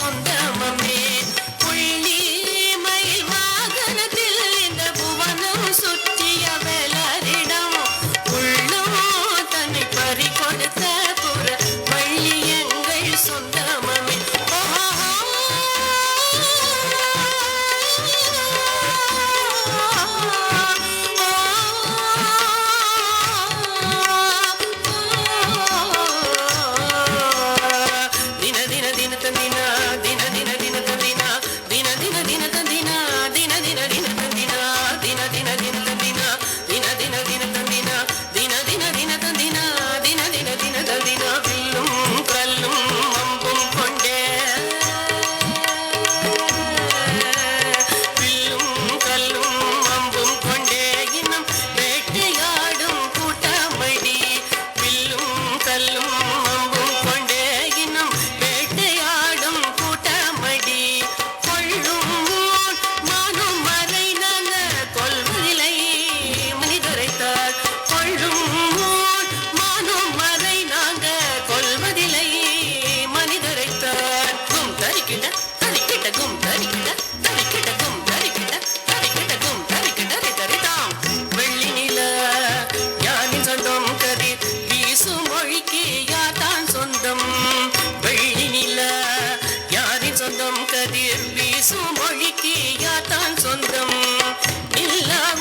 on the பேசும் மொழிக்கு யாத்தான் சொந்தம். எல்லா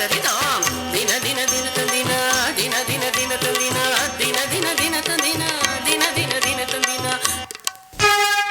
ತರಿದಾ